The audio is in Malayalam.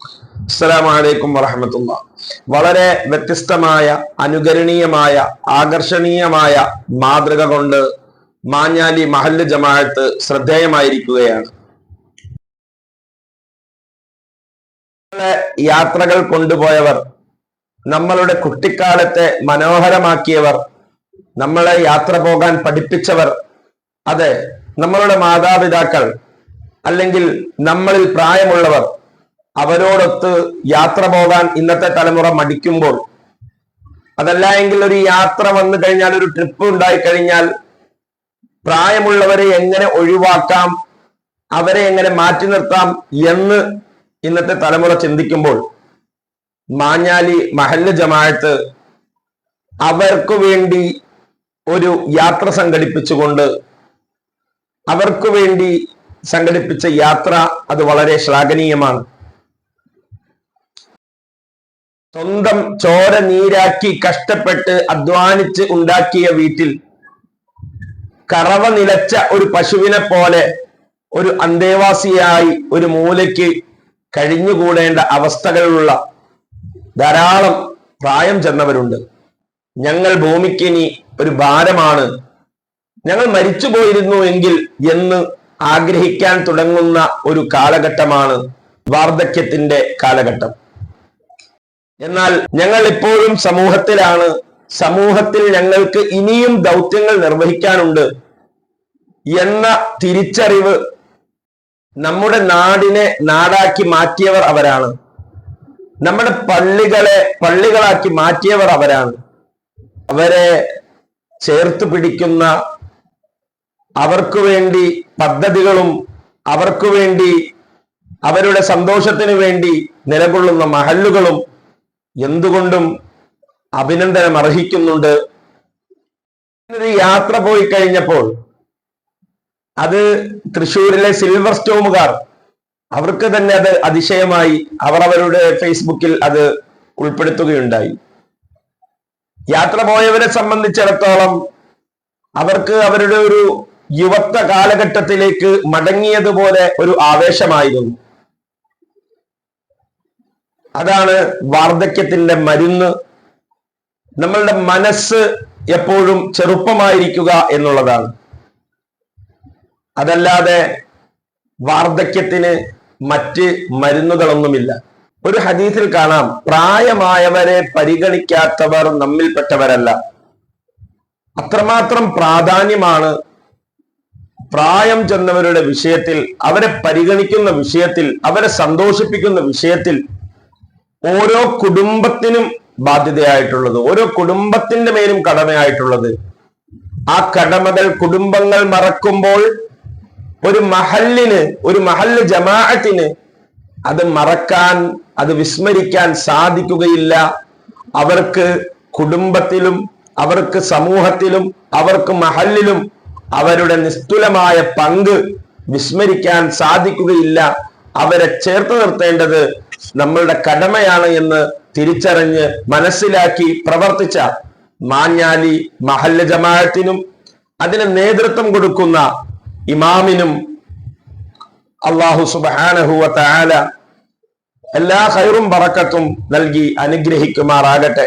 അസ്സലാമലൈക്കും വറഹമത്തുള്ള. വളരെ വ്യത്യസ്തമായ അനുകരണീയമായ ആകർഷണീയമായ മാതൃക കൊണ്ട് മാഞ്ഞാലി മഹല്ല് ജമാഅത്ത് ശ്രദ്ധേയമായിരിക്കുകയാണ്. യാത്രകൾ കൊണ്ടുപോയവർ നമ്മളുടെ കുട്ടിക്കാലത്തെ മനോഹരമാക്കിയവർ നമ്മളെ യാത്ര പോകാൻ പഠിപ്പിച്ചവർ അതെ നമ്മളുടെ മാതാപിതാക്കൾ അല്ലെങ്കിൽ നമ്മളിൽ പ്രായമുള്ളവർ അവരോടൊത്ത് യാത്ര പോകാൻ ഇന്നത്തെ തലമുറ മടിക്കുമ്പോൾ അതല്ല എങ്കിൽ ഒരു യാത്ര വന്നു കഴിഞ്ഞാൽ ഒരു ട്രിപ്പ് ഉണ്ടായി കഴിഞ്ഞാൽ പ്രായമുള്ളവരെ എങ്ങനെ ഒഴിവാക്കാം അവരെ എങ്ങനെ മാറ്റി നിർത്താം എന്ന് ഇന്നത്തെ തലമുറ ചിന്തിക്കുമ്പോൾ മാഞ്ഞാലി മഹല്ല് ജമാഅത്ത് അവർക്ക് വേണ്ടി ഒരു യാത്ര സംഘടിപ്പിച്ചുകൊണ്ട് അവർക്ക് വേണ്ടി സംഘടിപ്പിച്ച യാത്ര അത് വളരെ ശ്ലാഘനീയമാണ്. സ്വന്തം ചോര നീരാക്കി കഷ്ടപ്പെട്ട് അധ്വാനിച്ച് ഉണ്ടാക്കിയ വീട്ടിൽ കറവ നിലച്ച ഒരു പശുവിനെ പോലെ ഒരു അന്തേവാസിയായി ഒരു മൂലയ്ക്ക് കഴിഞ്ഞുകൂടേണ്ട അവസ്ഥകളുള്ള ധാരാളം പ്രായം ചെന്നവരുണ്ട്. ഞങ്ങൾ ഭൂമിക്ക് ഇനി ഒരു ഭാരമാണ്. ഞങ്ങൾ മരിച്ചു പോയിരുന്നു എങ്കിൽ എന്ന് ആഗ്രഹിക്കാൻ തുടങ്ങുന്ന ഒരു കാലഘട്ടമാണ് വാർദ്ധക്യത്തിന്റെ കാലഘട്ടം. എന്നാൽ ഞങ്ങൾ ഇപ്പോഴും സമൂഹത്തിലാണ്. സമൂഹത്തിൽ ഞങ്ങൾക്ക് ഇനിയും ദൗത്യങ്ങൾ നിർവഹിക്കാനുണ്ട്. എന്ന തിരിച്ചറിവ് നമ്മുടെ നാടിനെ നാടാക്കി മാറ്റിയവർ അവരാണ്. നമ്മുടെ പള്ളികളെ പള്ളികളാക്കി മാറ്റിയവർ അവരാണ്. അവരെ ചേർത്ത് പിടിക്കുന്ന അവർക്ക് വേണ്ടി പദ്ധതികളും അവർക്ക് വേണ്ടി അവരുടെ സന്തോഷത്തിന് വേണ്ടി നിലകൊള്ളുന്ന മഹല്ലുകളും എന്തുകൊണ്ടും അഭിനന്ദനം അർഹിക്കുന്നുണ്ട്. യാത്ര പോയി കഴിഞ്ഞപ്പോൾ അത് തൃശ്ശൂരിലെ സിൽവർ സ്റ്റോമുകാർ അവർക്ക് തന്നെ അത് അതിശയമായി അവർ അവരുടെ ഫേസ്ബുക്കിൽ അത് ഉൾപ്പെടുത്തുകയുണ്ടായി. യാത്ര പോയവരെ സംബന്ധിച്ചിടത്തോളം അവർക്ക് അവരുടെ ഒരു യുവത്വ കാലഘട്ടത്തിലേക്ക് മടങ്ങിയതുപോലെ ഒരു ആവേശമായിരുന്നു. അതാണ് വാർദ്ധക്യത്തിന്റെ മരുന്ന്. നമ്മളുടെ മനസ്സ് എപ്പോഴും ചെറുപ്പമായിരിക്കുക എന്നുള്ളതാണ്. അതല്ലാതെ വാർദ്ധക്യത്തിന് മറ്റ് മരുന്നുകളൊന്നുമില്ല. ഒരു ഹദീസിൽ കാണാം പ്രായമായവരെ പരിഗണിക്കാത്തവർ നമ്മിൽപ്പെട്ടവരല്ല അത്രമാത്രം പ്രാധാന്യമാണ് പ്രായം ചെന്നവരുടെ വിഷയത്തിൽ അവരെ പരിഗണിക്കുന്ന വിഷയത്തിൽ അവരെ സന്തോഷിപ്പിക്കുന്ന വിഷയത്തിൽ ഓരോ കുടുംബത്തിനും ബാധ്യതയായിട്ടുള്ളത് ഓരോ കുടുംബത്തിന്റെ മേലും കടമയായിട്ടുള്ളത്. ആ കടമകൾ കുടുംബങ്ങൾ മറക്കുമ്പോൾ ഒരു മഹല്ലിന് ഒരു മഹല്ല് ജമാഅത്തിന് അത് മറക്കാൻ അത് വിസ്മരിക്കാൻ സാധിക്കുകയില്ല. അവർക്ക് കുടുംബത്തിലും അവർക്ക് സമൂഹത്തിലും അവർക്ക് മഹല്ലിലും അവരുടെ നിസ്തുലമായ പങ്ക് വിസ്മരിക്കാൻ സാധിക്കുകയില്ല. അവരെ ചേർത്ത് നിർത്തേണ്ടത് നമ്മളുടെ കടമയാണ് എന്ന് തിരിച്ചറിഞ്ഞ് മനസ്സിലാക്കി പ്രവർത്തിച്ച മാഞ്ഞാലി മഹല്ല ജമാഅത്തിനും അതിന് നേതൃത്വം കൊടുക്കുന്ന ഇമാമിനും അള്ളാഹു സുബാനഹുവ താല എല്ലാ ഹൈറും പറക്കത്തും നൽകി അനുഗ്രഹിക്കുമാറാകട്ടെ.